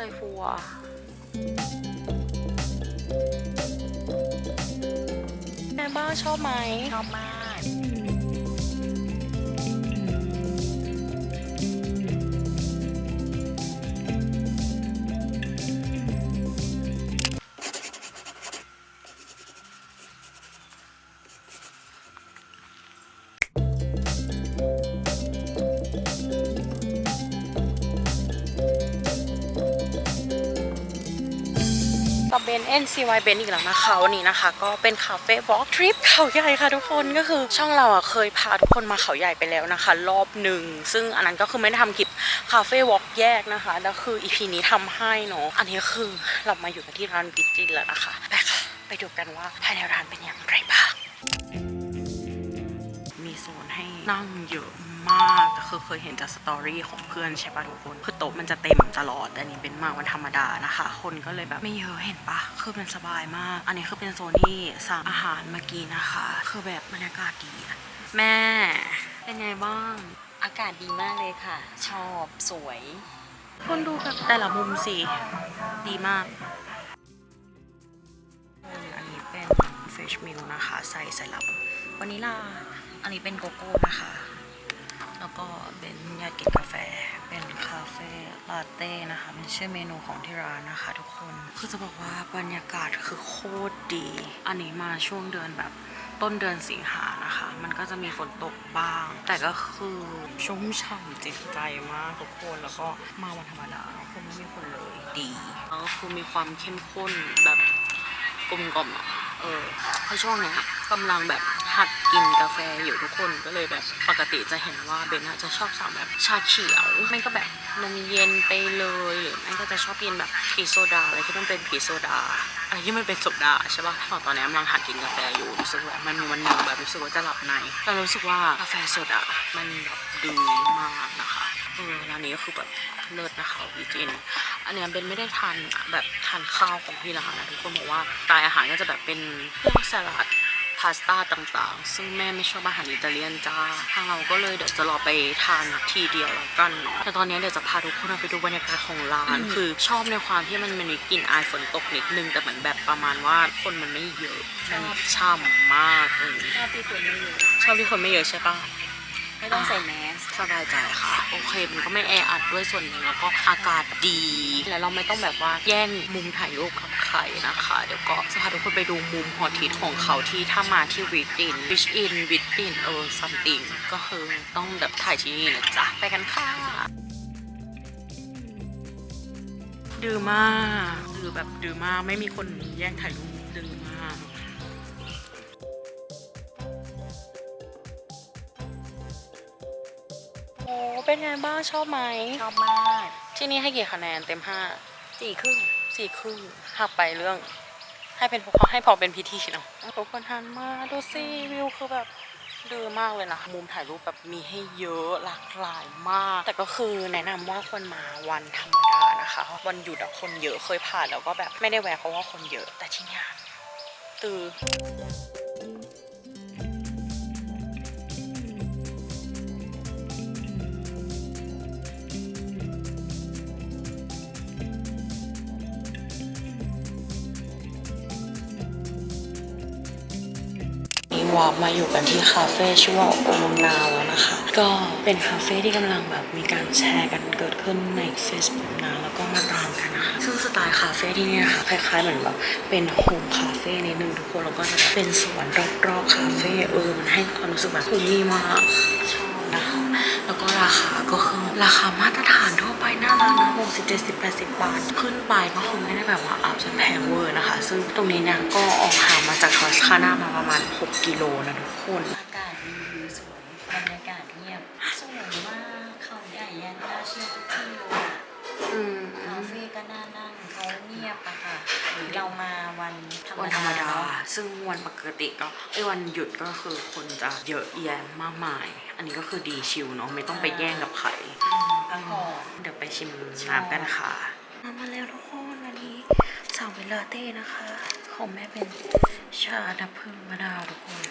ใจฟูอะแม่บ้าชอบไหมชอบมาก กับเบน NCY เบนอีกแล้วนะคะวันนี้นะคะ ก็เป็นคาเฟ่วอล์กทริปเขาใหญ่ค่ะทุกคนก็คือช่องเราอะเคยพาทุกคนมาเขาใหญ่ไปแล้วนะคะ รอบหนึ่ง ซึ่งอันนั้นก็คือไม่ได้ทำคลิปคาเฟ่วอล์กแยกนะคะแล้วคืออีพีนี้ทำให้เนาะอันนี้คือเรามาอยู่กันที่ร้านบิจินแล้วนะคะไปค่ะไปดูกันว่าภายในร้านเป็นอย่างไรบ้างมีโซนให้นั่งเยอะ มากแต่คือเคยเห็นจากสตอรี่ของเพื่อนใช่ปะทุกคนคือโต๊ะมันจะเต็มตลอดแต่อันนี้เป็นมาวันธรรมดานะคะ คนก็เลยแบบไม่เยอะเห็นปะคือมันสบายมาก อันนี้คือเป็นโซนที่สั่งอาหารมากินนะคะ คือแบบบรรยากาศดีอะแม่เป็นไงบ้าง อากาศดีมากเลยค่ะ ชอบสวย คนดูแบบแต่ละมุมสิดีมากอันนี้เป็นเฟชมิลนะคะ ใส่ใส่ลับวานิลา อันนี้เป็นโกโก้นะคะแล้ว ก็เป็นยากินกาแฟ เป็นคาเฟ่ลาเต้นะคะเป็นชื่อเมนูของที่ร้านนะคะทุกคน คือจะบอกว่าบรรยากาศคือโคตรดี อันนี้มาช่วงเดือนแบบต้นเดือนสิงหานะคะ มันก็จะมีฝนตกบ้าง แต่ก็คือชุ่มฉ่ำจิตใจมากทุกคน แล้วก็มาวันธรรมดาคือไม่มีคนเลยดีแล้วก็คือมีความเข้มข้นแบบกลมกล่อมอะเออเพราะช่วงเนี้ยกำลังแบบ หัดกินกาแฟอยู่ทุกคนก็เลยแบบปกติจะเห็นว่าเบนอะจะชอบสั่งแบบชาเขียวไม่ก็แบบนมเย็นไปเลยหรือไม่ก็จะชอบกินแบบพีโซดาอะไรที่มันเป็นพีโซดาอะไรที่มันเป็นโซดาใช่ปะตอนนี้กำลังหัดกินกาแฟอยู่รู้สึกว่ามันมีวันหนึ่งแบบรู้สึกว่าจะหลับในแต่รู้สึกว่ากาแฟโซดามันแบบดีมากนะคะเออร้านนี้ก็คือแบบเลิศนะคะวิจินอันเนี้ยเบนไม่ได้ทานแบบทานข้าวของที่ร้านนะทุกคนบอกว่าสไตล์อาหารก็จะแบบเป็นพวกสลัด พาสต้าต่างๆ ซึ่งแม่ไม่ชอบอาหารอิตาเลียนจ้า ทางเราก็เลยเดี๋ยวจะรอไปทานทีเดียวแล้วกันเนาะ แต่ตอนนี้เดี๋ยวจะพาทุกคนไปดูบรรยากาศของร้าน คือชอบในความที่มันมีกลิ่นอายฝนตกนิดนึง แต่เหมือนแบบประมาณว่าคนมันไม่เยอะมันช่ำมากเลยชอบที่คนไม่เยอะชอบที่คนไม่เยอะใช่ปะไม่ต้องใส่แมส สบายใจค่ะ โอเคมันก็ไม่แออัดด้วยส่วนหนึ่งแล้วก็อากาศดี แล้วเราไม่ต้องแบบว่าแย่งมุมถ่ายรูปกับใครนะคะ เดี๋ยวก็จะพาทุกคนไปดูมุมหอทิศของเขาที่ถ้ามาที่วิดอินวิชอินวิดอินเออซัมติงก็คือต้องแบบถ่ายที่นี่นะจ๊ะ ไปกันค่ะดื้อมากดื้อแบบดื้อมากไม่มีคนแย่งถ่ายรูปดื้อมาก โอ้เป็นไงบ้างชอบไหมชอบมาก ที่นี่ให้กี่คะแนนเต็มห้าสี่ครึ่งสี่ครึ่งหักไปเรื่อง ให้เป็นพอให้พอเป็นพิธีเนาะทุกคนทันมากดูสิวิวคือแบบดื้อมากเลยนะมุมถ่ายรูปแบบมีให้เยอะหลากหลายมาก แต่ก็คือแนะนำว่าควรมาวันธรรมดานะคะ วันหยุดอะคนเยอะเคยผ่านแล้วก็แบบไม่ได้แวะเพราะว่าคนเยอะ แต่ที่เนี่ยตือ วอล์กมาอยู่กันที่คาเฟ่ชื่อว่าโอมนาแล้วนะคะ ก็เป็นคาเฟ่ที่กำลังแบบมีการแชร์กันเกิดขึ้นใน Facebook นะแล้วก็มาตามกันนะคะ ซึ่งสไตล์คาเฟ่ที่นี่นะคะคล้ายๆเหมือนแบบเป็นโฮมคาเฟ่นิดนึงทุกคนแล้วก็จะเป็นสวนรอบๆคาเฟ่เออมันให้ความรู้สึกแบบคุ้มมากชอบนะคะแล้วก็ราคาก็คือราคามาตรฐานทั่ว ไปหน้าร้านนะหกสิบเจ็ดสิบแปดสิบบาท ขึ้นไปก็คงไม่ได้แบบว่าอัพจนแพงเวอร์นะคะ ซึ่งตรงนี้เนี่ยก็ออกห่างมาจากทอสคาน่ามาประมาณ 6 กิโลนะทุกคนอากาศดีวิวสวยบรรยากาศเงียบสวยมากเขาใหญ่ยันน่าเที่ยวทุกที่เลยอะอืมคาเฟ่ก็น่านั่งเขาเงียบอะค่ะหรือเรามาวันธรรมวันธรรมดาเนอะซึ่งวันปกติก็ไอ้วันหยุดก็คือคนจะเยอะแยะมากมาย อันนี้ก็คือดีชิลเนาะไม่ต้องไปแย่งกับใคร พักผ่อนเดี๋ยวไปชิมน้ำกันค่ะ มามาแล้วทุกคนวันนี้สั่งเป็นลาเต้นะคะ ของแม่เป็นชาดับพึ่งมะนาวทุกคน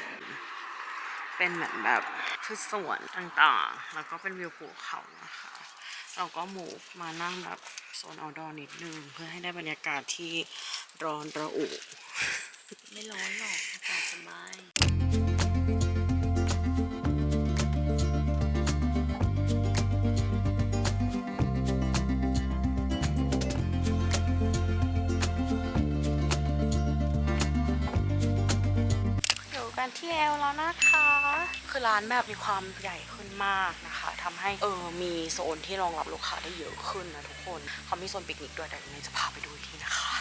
เป็นเหมือนแบบพืชสวนต่างๆ แล้วก็เป็นวิวภูเขานะคะ เราก็ move มานั่งแบบโซน outdoor นิดนึง เพื่อให้ได้บรรยากาศที่ร้อนระอุ ไม่ร้อนหรอกอากาศสบาย อยู่กันที่เอลแล้วนะคะ คือร้านแบบมีความใหญ่ขึ้นมากนะคะทำให้เออมีโซนที่รองรับลูกค้าได้เยอะขึ้นนะทุกคนเขามีโซนปิกนิกด้วยแต่เดี๋ยวนี้จะพาไปดูอีกทีนะคะ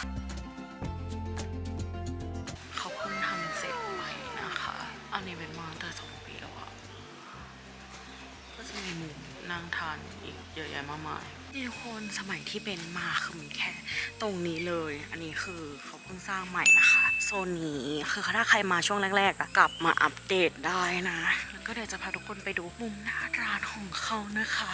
เขาเพิ่งทำเสร็จใหม่นะคะ อันนี้เป็นมาตั้งแต่สองปีแล้วอะก็จะมีมุมนั่งทานอีกเยอะแยะมากมายนี่ทุกคนสมัยที่เป็นมาคือมีแค่ตรงนี้เลย อันนี้คือเขาเพิ่งสร้างใหม่นะคะ โซนนี้คือถ้าใครมาช่วงแรกๆกลับมาอัปเดตได้นะ แล้วก็เดี๋ยวจะพาทุกคนไปดูมุมหน้าร้านของเขานะคะ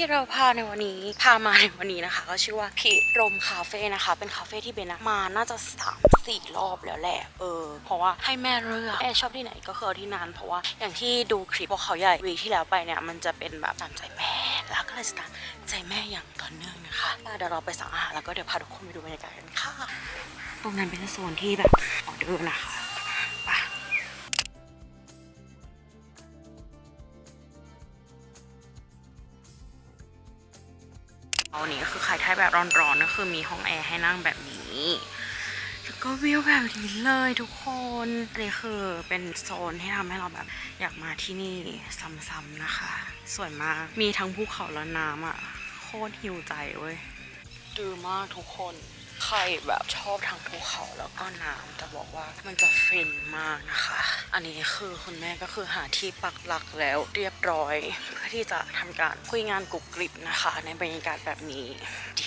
ที่เราพาในวันนี้พามาในวันนี้นะคะ ก็ชื่อว่าพิรมคาเฟ่นะคะ เป็นคาเฟ่ที่เบนมาน่าจะสามสี่รอบแล้วแหละเออเพราะว่าให้แม่เลือกแม่ชอบที่ไหนก็คือที่นั้นเพราะว่าอย่างที่ดูคลิปพวกเขาใหญ่วีที่แล้วไปเนี่ยมันจะเป็นแบบตามใจแม่แล้วก็เลยจะตามใจแม่อย่างต่อเนื่องนะคะเดี๋ยวเราไปสั่งอาหารแล้วก็เดี๋ยวพาทุกคนไปดูบรรยากาศกันค่ะ ตรงนั้นเป็นโซนที่แบบออเดอร์นะคะ แบบร้อนๆก็คือมีห้องแอร์ให้นั่งแบบนี้แล้วก็วิวแบบนี้เลยทุกคนอันนี้คือเป็นโซนที่ทำให้เราแบบอยากมาที่นี่ซ้ำๆนะคะ สวยมากมีทั้งภูเขาและน้ำอะโคตรหิวใจเว้ยดือมากทุกคนใครแบบชอบทางภูเขาแล้วก็น้ำจะบอกว่ามันจะฟินมากนะคะ อันนี้คือคุณแม่ก็คือหาที่ปักหลักแล้วเรียบร้อย เพื่อที่จะทำการคุยงานกรุบกริบนะคะ ในบรรยากาศแบบนี้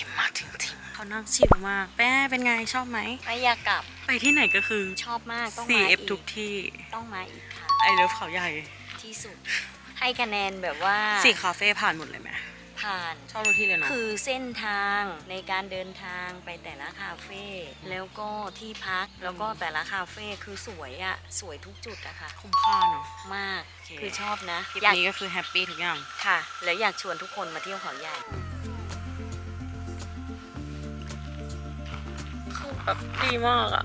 ดีมากจริงๆ เขานั่งชิลมากแม่เป็นไงชอบไหม ไม่อยากกลับ ไปที่ไหนก็คือ ชอบมาก ต้องมา CF อีกทุกที่ ต้องมาอีกค่ะ ไอเลิฟเขาใหญ่ที่สุด ให้คะแนนแบบว่าสี่คาเฟ่ผ่านหมดเลยไหมผ่าน ชอบทุกที่เลยเนาะ คือเส้นทางในการเดินทางไปแต่ละคาเฟ่แล้วก็ที่พักแล้วก็แต่ละคาเฟ่คือสวยอะสวยทุกจุดอะค่ะ คุ้มค่าเนาะ มากโอเค คือชอบนะทริปอยากนี้ก็คือแฮปปี้ทุกอย่าง ค่ะ แล้วอยากชวนทุกคนมาเที่ยวเขาใหญ่ แบบดีมากอะ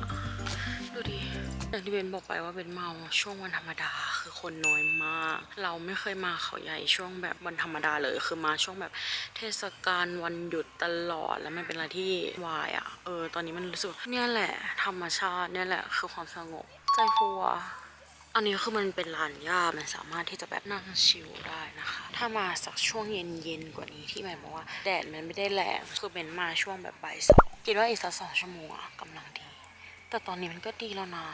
ดูดิอย่างที่เบนบอกไปว่าเป็นเมาช่วงวันธรรมดาคือคนน้อยมาก เราไม่เคยมาเขาใหญ่ช่วงแบบวันธรรมดาเลย คือมาช่วงแบบเทศกาลวันหยุดตลอดแล้วมันเป็นอะไรที่วายอะเออ ตอนนี้มันรู้สึกเนี่ยแหละ ธรรมชาติเนี่ยแหละ คือความสงบใจฟัวอันนี้คือมันเป็นลานหญ้ามันสามารถที่จะแบบนั่งชิลได้นะคะ ถ้ามาสักช่วงเย็นๆกว่านี้ที่หมายบอกว่าแดดมันไม่ได้แรงคือเป็นมาช่วงแบบบ่ายสอง คิดว่าอีกสักสองชั่วโมงอะกำลังดี แต่ตอนนี้มันก็ดีแล้วนะ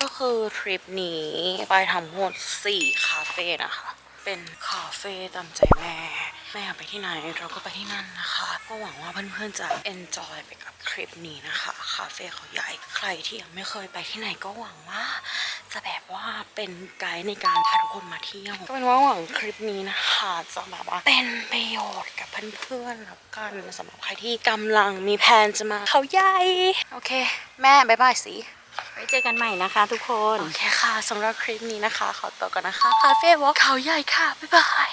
ก็คือทริปนี้ไปทั้งหมด 4 คาเฟ่นะคะ เป็นคาเฟ่ตามใจแม่ แม่ไปที่ไหนเราก็ไปที่นั่นนะคะ ก็หวังว่าเพื่อนๆจะ enjoy ไปกับทริปนี้นะคะ คาเฟ่เขาใหญ่ ใครที่ยังไม่เคยไปที่ไหนก็หวังว่า จะแบบว่าเป็นไกด์ในการพาทุกคนมาเที่ยวก็เป็นว่าหวังคลิปนี้นะคะจะแบบว่าเป็นประโยชน์กับเพื่อนๆแล้วกันสำหรับใครที่กำลังมีแผนจะมาเขาใหญ่โอเค แม่บ๊ายบายสิไว้เจอกันใหม่นะคะทุกคน โอเคค่ะสำหรับคลิปนี้นะคะ ขอตัวก่อนนะคะ คาเฟ่วอล์กเขาใหญ่ค่ะ บ๊ายบาย